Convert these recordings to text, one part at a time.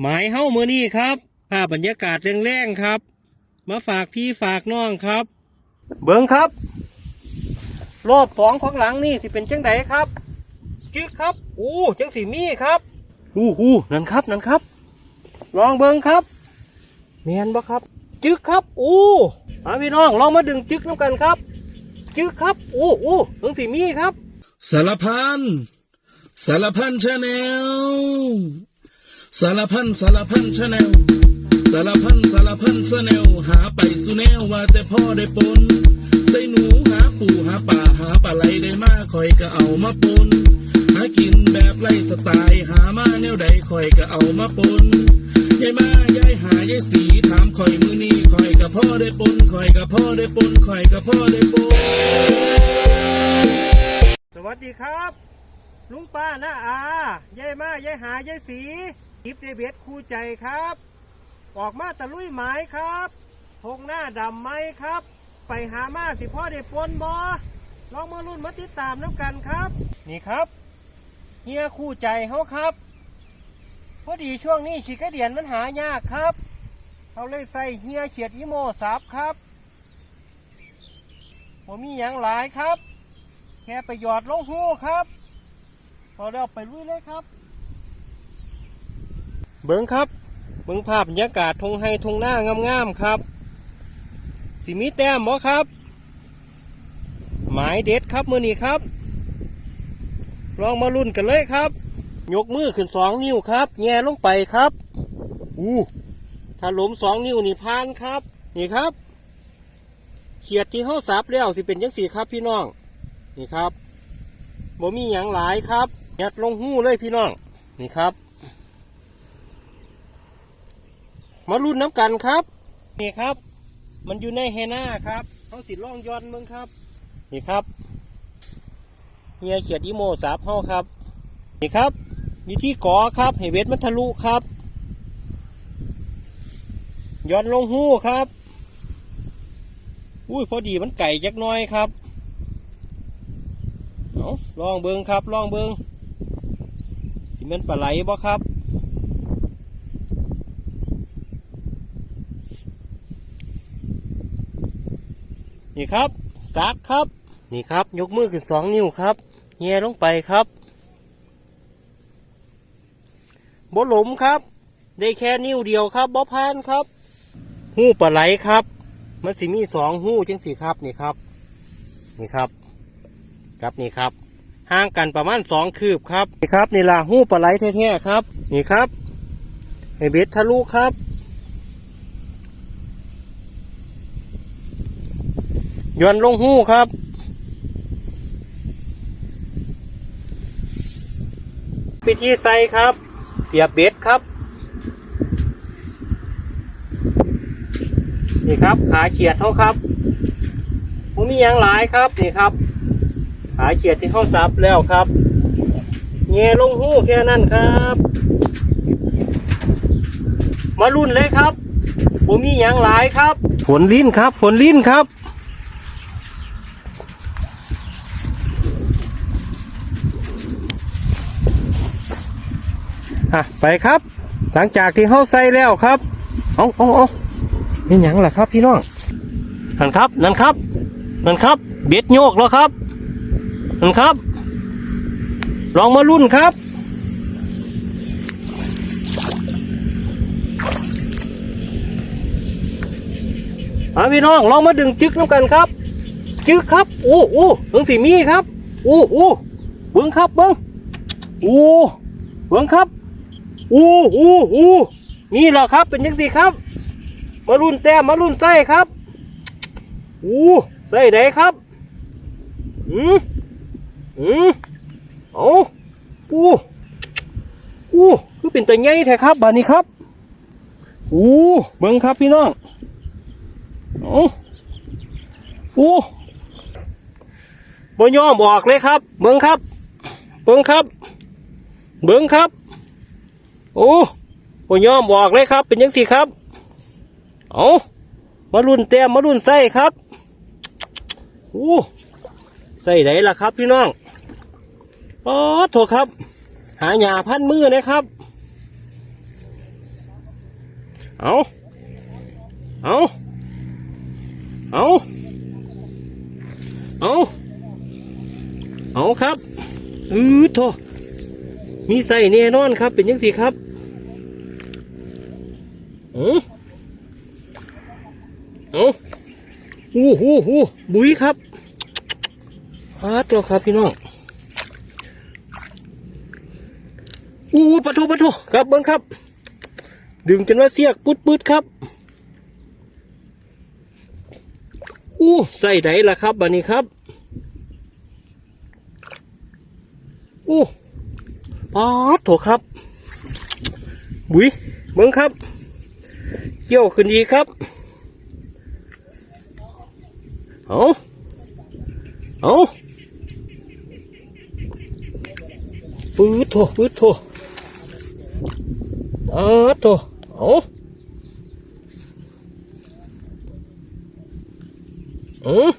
หมายเฮ้ามือนี่ครับภาพบรรยากาศแรงๆครับ มาฝากพี่ฝากน้องครับ เบิ้งครับ รอบสองของหลังนี่สิเป็นจังไดครับจึ๊กครับอู้จังสีมีครับอู้อู้นั่นครับนั่นครับ ลองเบิ้งครับเมียนบ่ครับ จึ๊กครับอู้มาพี่น้องลองมาดึงจึ๊กน้ำกันครับ จึ๊กครับอู้อู้จังสีมีครับ สารพันสารพันชาแนล สารพันสารพันชาแนลสารพันสารพันชาแนลหาไปสุแนวว่าแต่พ่อได้ปนใส่หนูหาปูหาป่าหาปลาไหลได้มาคอยก็เอามาปนหากินแบบไล่สไตล์หามาแนวใดคอยก็เอามาปนยายมายายหายายสีถามคอยมือนี้คอยกับพ่อได้ปนคอยกับพ่อได้ปนคอยกับพ่อได้ปนสวัสดีครับ ลุงป้าน้าอายายมายายหายายสี อิฟเดเบสคู่ใจครับ ออกมาตะลุยไม้ครับพงหน้าดำไหมครับ ไปหามาสิพ่อได้ปนบอลองมารุ่นมาติดตามน้ำกันครับ นี่ครับเฮียคู่ใจเขาครับพอดีช่วงนี้ฉีกระเดียนมันหายากครับเขาเลยใส่เฮียเฉียดอีโมสับครับผมมีอย่างหลายครับ แค่ไปหยอดลงหูครับพอแล้วไปลุยเลยครับ เบิ้งครับ เบิ้งภาพบรรยากาศทงไฮทงหน้างามๆครับ สิมีแต้มบ่ครับ หมายเด็ดครับมือนี้ครับ ลองมาลุ้นกันเลยครับ ยกมือขึ้นสองนิ้วครับ แง่ลงไปครับ อู้ถ้าหล้มสองนิ้วนี่พานครับ นี่ครับ เขียดที่เข้าสับแล้วสิเป็นยังสี่ครับพี่น้อง นี่ครับบ่มีหยังหลายครับยัดลงหู้เลยพี่น้อง นี่ครับ มารุ่นน้ำกันครับ นี่ครับ มันอยู่ในเฮน่าครับเขาสิล่องย้อนมึงครับ นี่ครับเฮียเขียดอีโมสาบเฮาครับ นี่ครับ มีที่ก่อครับให้เวทมันทะลุครับ ย้อนลงหู้ครับ อุ้ยพอดีมันไก่จักหน้อยครับเอาลองเบิงครับ ลองเบิงสิแมันปลาไหลบ่ครับ นี่ครับซักครับ นี่ครับ ยกมือขึ้นสองนิ้วครับเงียลงไปครับบ่หลมครับ ได้แค่นิ้วเดียวครับบ่พานครับ หู้ปลาไหลครับ มันสิมีสองหู้จังสี่ครับนี่ครับ นี่ครับ ครับนี่ครับ ห่างกันประมาณสองคืบครับ นี่ครับนี่ล่ะหู้ปลาไหลแท้ๆครับ นี่ครับให้เบ็ดทะลุครับ ย้อนลงหูครับ วิธีใส่ครับ เสียบเบ็ดครับ นี่ครับ ขาเฉียดเขาครับผมมีอย่างหลายครับนี่ครับ ขาเฉียดที่เข้าซับแล้วครับเงลงหูแค่นั้นครับ มารุ่นเลยครับผมมีอย่างหลายครับ ฝนลิ้นครับ ฝนลิ้นครับ อะไปครับ หลังจากที่เข้าใส่แล้วครับ เอาเอาเอานี่หยังล่ะครับพี่น้องนั่นครับ นั่นครับนั่นครับ เบ็ดโยกแล้วครับนั่นครับ ลองมารุ่นครับอาพี่น้องลองมาดึงจึกน้ำกันครับ จึกครับอู้อู้เบิ้งสีมีครับอู้อู้เบิ้งครับเบิ้งอู้เบิ้งครับ อู้อู้อู้นี่แหละครับ เป็นยังสีครับ มารุ่นแต้มมารุ่นไส้ครับอู้ไส้ไหนครับอืมอืมเอาอู้อู้คือเป็นตัวใหญ่แท้ครับบานี้ครับอู้เบิ้งครับพี่น้องโอ้โอ้บ่ยอมออกเลยครับ เบิ้งครับ เบิ้งครับ เบิ้งครับ โอ้บ่ยอมออกเลยครับ เป็นยังสิครับ เอามารุ่นเต็มมารุ่นไส้ครับโอ้ไส้ไหนล่ะครับ พี่น้องอ๋อโถครับ หาหยาพันมือนะครับ เอาเอาเอาเอาเอาครับ อือโถมีใส่แน่นอนครับ เป็นยังสีครับ อือเอาอู้หูหูบุยครับฮาตัวครับพี่น้องอู้ปะโทปะโทครับเบิ้งครับ ดึงจนว่าเสียกปุดปุดครับอู้ใส่ไหนล่ะครับบันนี้ครับอู้ปาดโถครับบุยเบิ้งครับ เกี่ยวขึ้นดีครับเอาเอาปื้ดโถปื้ดโถเออโถเอาอือ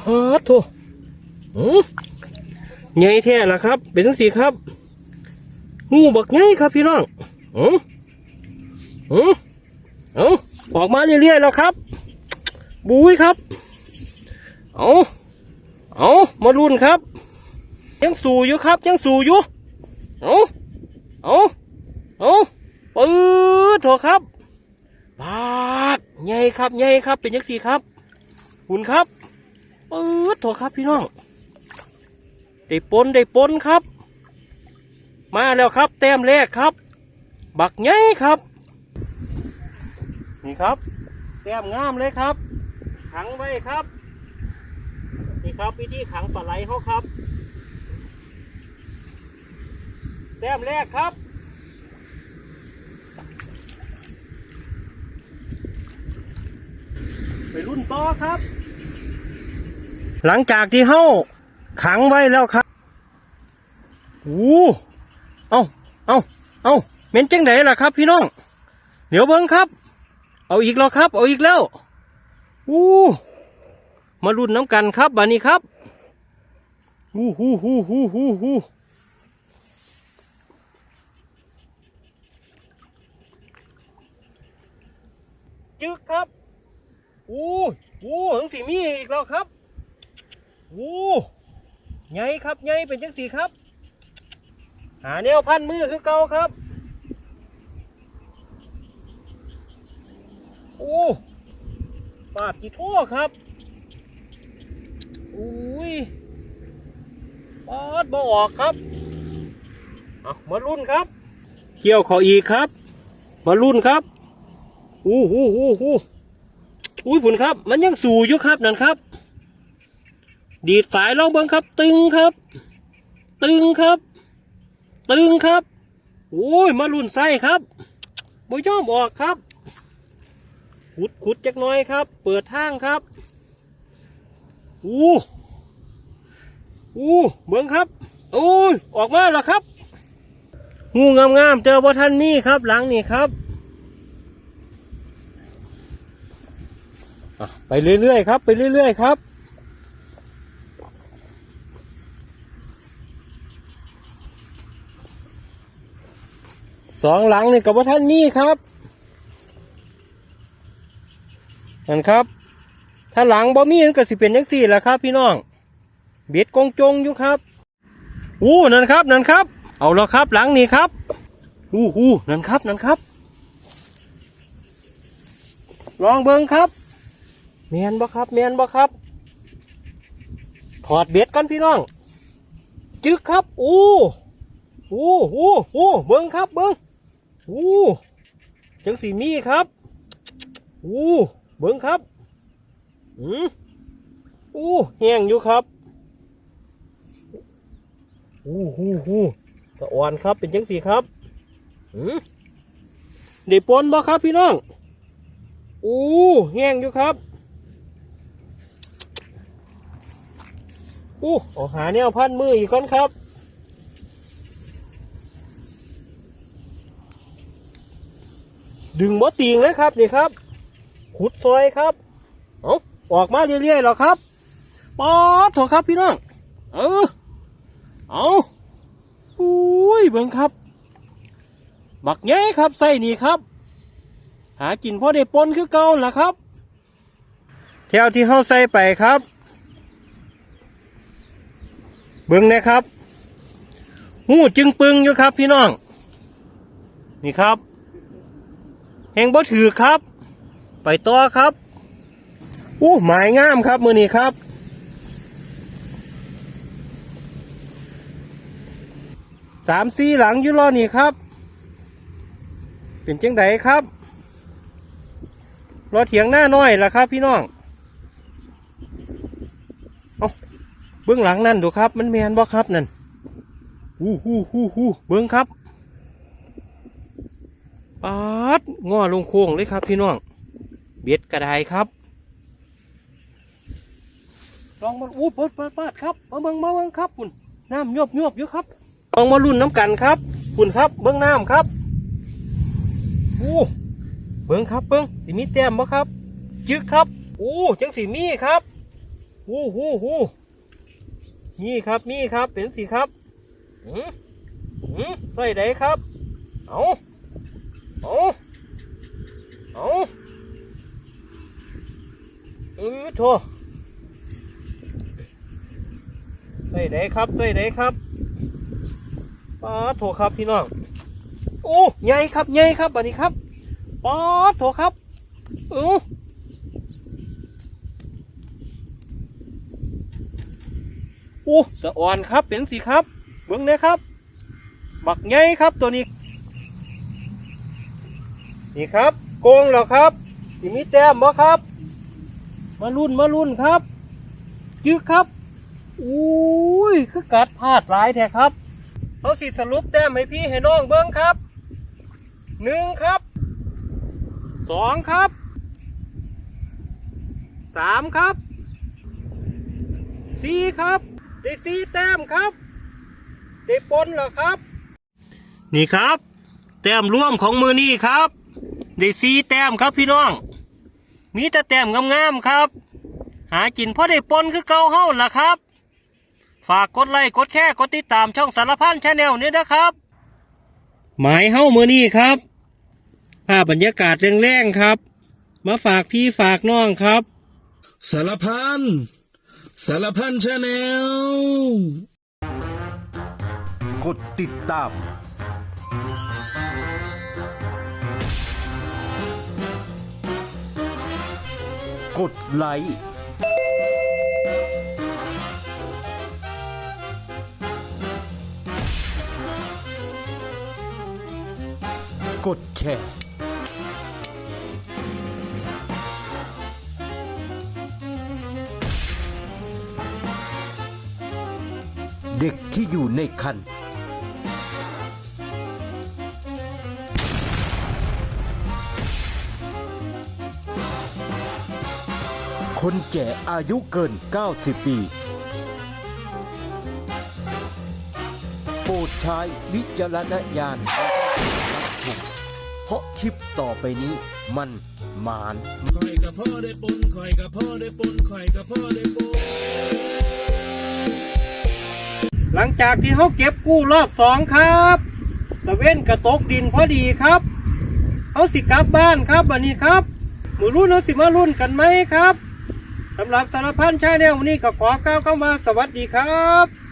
ฮาโถอือใหญ่แท้ล่ะครับ เป็นทั้งสี่ครับ งูบักใหญ่ครับพี่น้องอืออือเอาออกมาเรื่อยๆแล้วครับ บุ้ยครับ เอาเอามาลุนครับ ยังสู่อยู่ครับ ยังสู่อยู่ เอาเอาเอาปืดโถอะครับบาดใหญ่ครับใหญ่ครับ เป็นยังสี่ครับหุ่นครับปืดโถอะครับพี่น้อง ได้ปนได้ปนครับ มาแล้วครับ แต้มแรกครับ บักใหญ่ครับ นี่ครับ แต้มงามเลยครับ ขังไว้ครับ นี่ครับวิธีขังปลาไหลเขาครับ แต้มแรกครับไปรุ่นต่อครับ หลังจากที่เฮ้าขังไว้แล้วครับโอ้ เอาเอาเอาเม็นจังไหนล่ะครับ พี่น้อง เดี๋ยวเบิ้งครับ เอาอีกแล้วครับ เอาอีกแล้วอู้มารุ่นน้ำกันครับบานี้ครับอู้หูหูหูหูหูจึกครับอู้อู้หังสีมีอีกแล้วครับอู้ใหญ่ครับใหญ่เป็นจังสีครับ หาแนวพันมือคือเก่าครับโอ้ปาดกี่ทั่วครับอุ้ยปาดบ่ออกครับเอามารุ่นครับ เกี่ยวเขาอีกครับ มารุ่นครับอู้หูหูหูอุ้ยผุนครับ มันยังสู่อยู่ครับนั่นครับ ดีดสายเราเบิ้งครับ ตึงครับ ตึงครับ ตึงครับ โอ้ย มารุ่นไส้ครับบ่ยอมออกครับ ขุดขุดจักหน้อยครับ เปิดทางครับ อู้อู้เบิ่งครับ โอ้ย ออกมาแล้วครับงูงามๆเจอบ่ท่านนี่ครับ หลังนี่ครับ ไปเรื่อยๆครับ ไปเรื่อยๆครับ สองหลังนี่กับว่าท่านนี่ครับนั่นครับ ถ้าหลังบ่มีมันก็สิเป็นยังสี่แหละครับ พี่น้อง เบ็ดกงจงอยู่ครับอู้นั่นครับนั่นครับ เอาแล้วครับหลังนี่ครับอู้อู้นั่นครับนั่นครับ ลองเบิ้งครับเมียนบ่ครับเมียนบ่ครับ ถอดเบ็ดกันพี่น้อง จึกครับ อู้อู้อู้อู้เบิ้งครับเบิ้ง อู้จังสีมีครับอู้เบิ้งครับอืมอู้แห้งอยู่ครับอู้หูหูสะอ่อนครับเป็นจังสีครับอืมเดี๋ยวปนบ่ครับพี่น้องอู้แห้งอยู่ครับอู้เอาหาแนวพันมืออีกคนครับ ดึงมดตีงเลยครับนี่ครับขุดซอยครับเอาออกมาเรื่อยๆหรอครับป๊อดโถครับพี่น้องเออเอาอุ้ยเบิ่งครับบักใหญ่ครับไส้นี่ครับ หากินพอได้ปนคือเก่าล่ะครับแถวที่เฮาใส่ไปครับ เบิ่งนะครับหูจึงปึงอยู่ครับพี่น้อง นี่ครับ แหงบ่ถือครับ ไปต่อครับอู้หมายงามครับมือนี้ครับ สามสี่หลังยู่รอนี่ครับ เป็นจังไดครับรอเถียงหน้าน้อยละครับ พี่น้องเอาเบื้องหลังนั่นดูครับ มันแมนบ่ครับนั่น ฮู้ฮู้ฮู้ฮู้เบื้องครับ ปาดง้อลงโค้งเลยครับพี่น้อง เบ็ดกระไดครับลองมาอู้ปิดปิดปิดครับมาเบิ่งมาเบิ่งครับคุณน้ำยวบยบอยู่ครับลองมาลุ่นน้ำกันครับคุณครับ เบิ้งน้ำครับอู้เบิ้งครับเบิ้งสีมีแต้มบ่ครับ จึกครับอู้จังสีมีครับอู้หูหูมีครับมีครับเป็นสีครับอืมอืมใส่ไดครับ เอา เอาเอาอือโถใส่ไดครับใส่ไดครับป้าโถครับพี่น้อง โอ้ใหญ่ครับใหญ่ครับบัดนี้ครับป้าโถครับเออโอ้สะอ่อนครับเป็นสีครับ เบิ้องเลยครับ บักใหญ่ครับตัวนี้ นี่ครับโกงแล้วครับสิมีแต้มบ่ครับ มารุ่นมารุ่นครับจึกครับอุ้ยคือกัดพลาดหลายแท้ครับเอาสิสรุปแต้มให้พี่ให้น้องเบิ้งครับหนึ่งครับสองครับสามครับสี่ครับได้สี่แต้มครับได้ปนแล้วครับ นี่ครับ แต้มร่วมของมือนี่ครับ ได้สี่แต้มครับพี่น้อง มีแต่แต้มงามๆครับ หากินเพราะได้ปนคือเก่าเฮ้าล่ะครับ ฝากกดไลค์กดแชร์กดติดตามช่องสารพันชาแนลนี้นะครับ หมายเฮ้ามือนี่ครับ ภาพบรรยากาศแรงๆครับ มาฝากพี่ฝากน้องครับ สารพันสารพันชาแนลกดติดตาม กดไลค์กดแชร์ เด็กที่อยู่ในคัน คนแก่อายุเกิน 90 ปีโปรดใช้วิจารณญาณเพราะคลิปต่อไปนี้มันหมานคอยกับพ่อได้ปนคอยกับพ่อได้ปนคอยกับพ่อได้ปนหลังจากที่เขาเก็บกู้รอบสองครับตะเว้นกระตกดินพอดีครับเขาสิกลับบ้านครับวันนี้ครับมือรุ่นเขาสิมารุ่นกันไหมครับ สำหรับสารพันชาแนลวันนี้ก็ขอกล่าวคำว่าสวัสดีครับ